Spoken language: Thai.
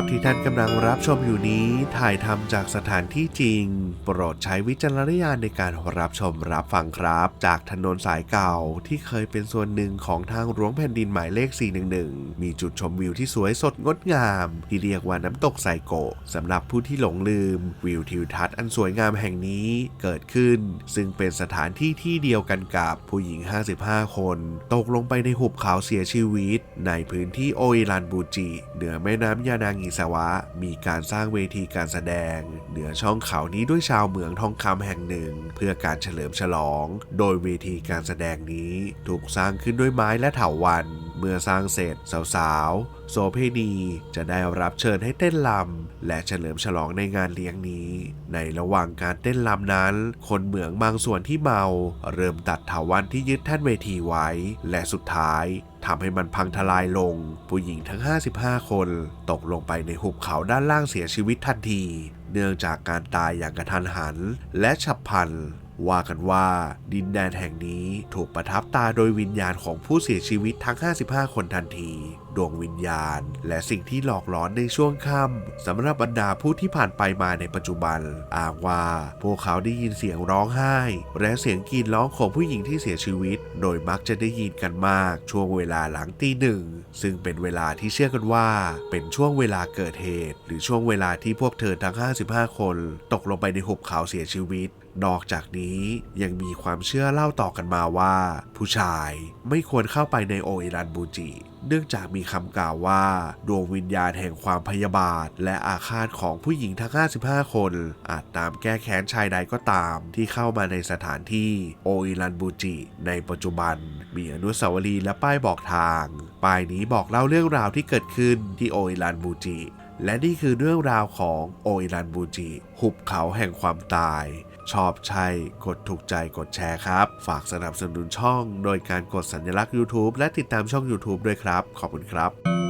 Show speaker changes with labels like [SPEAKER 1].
[SPEAKER 1] ภที่ท่านกำลังรับชมอยู่นี้ถ่ายทำจากสถานที่จริง โปรดใช้วิจารณญาณในการรับชมรับฟังครับ จากถนนสายเก่าที่เคยเป็นส่วนหนึ่งของทางหลวงแผ่นดินหมายเลข 411 มีจุดชมวิวที่สวยสดงดงาม ที่เรียกว่าน้ำตกไซโกะสำหรับผู้ที่หลงลืม วิวทิวทัศน์อันสวยงามแห่งนี้เกิดขึ้น ซึ่งเป็นสถานที่ที่เดียวกันกับผู้หญิง 55 คน ตกลงไปในหุบเขาเสียชีวิต ในพื้นที่โออิรันบูจิเหนือแม่น้ำยานางิซาวะ มีการสร้างเวทีการแสดง เหนือช่องเขานี้ด้วยชาวเมืองทองคำแห่งหนึ่ง เพื่อการเฉลิมฉลอง โดยเวทีการแสดงนี้ถูกสร้างขึ้นด้วยไม้และเถาวัลย์ เมื่อสร้างเสร็จสาวๆ โสเพณีจะได้รับเชิญให้เต้นลำและเฉลิมฉลองในงานเลี้ยงนี้ ในระหว่างการเต้นลำนั้น คนเหมืองบางส่วนที่เมา เริ่มตัดเถาวัลย์ที่ยึดแท่นเวทีไว้ และสุดท้ายทำให้มันพังทลายลง ผู้หญิงทั้ง 55 คน ตกลงไปในหุบเขาด้านล่างเสียชีวิตทันที เนื่องจากการตายอย่างกระทันหัน และฉับพลัน ว่ากันว่าดินแดนแห่งนี้ถูกประทับตาโดยวิญญาณของผู้เสียชีวิตทั้ง 55 คนทันที ดวงวิญญาณ และสิ่งที่หลอกหลอนในช่วงค่ำสำหรับบรรดาผู้ที่ผ่านไปมาในปัจจุบันอ้างว่าพวกเขาได้ยินเสียงร้องไห้ และเสียงกรีดร้องของผู้หญิงที่เสียชีวิต โดยมักจะได้ยินกันมากช่วงเวลาหลังตีหนึ่งซึ่งเป็นเวลาที่เชื่อกันว่า เป็นช่วงเวลาเกิดเหตุ หรือช่วงเวลาที่พวกเธอทั้ง 55 คน ตกลงไปในหุบเขาเสียชีวิตนอกจากนี้ยังมีความเชื่อเล่าต่อกันมาว่า ผู้ชายไม่ควรเข้าไปในโออิรันบูจิ เนื่องจากมีคำกล่าวว่า ดวงวิญญาณแห่งความพยาบาท และอาฆาตของผู้หญิงทั้ง 55 คน อาจตามแก้แค้นชายใดก็ตาม ที่เข้ามาในสถานที่โออิรันบูจิ ในปัจจุบัน มีอนุสาวรีย์และป้ายบอกทาง ป้ายนี้บอกเล่าเรื่องราวที่เกิดขึ้นที่โออิรันบูจิ และนี่คือเรื่องราวของโออิรันบูจิ หุบเขาแห่งความตาย ชอบใช่กดถูกใจกดแชร์ครับ ฝากสนับสนุนช่องโดยการกดสัญลักษณ์ YouTube และติดตามช่อง YouTube ด้วยครับ ขอบคุณครับ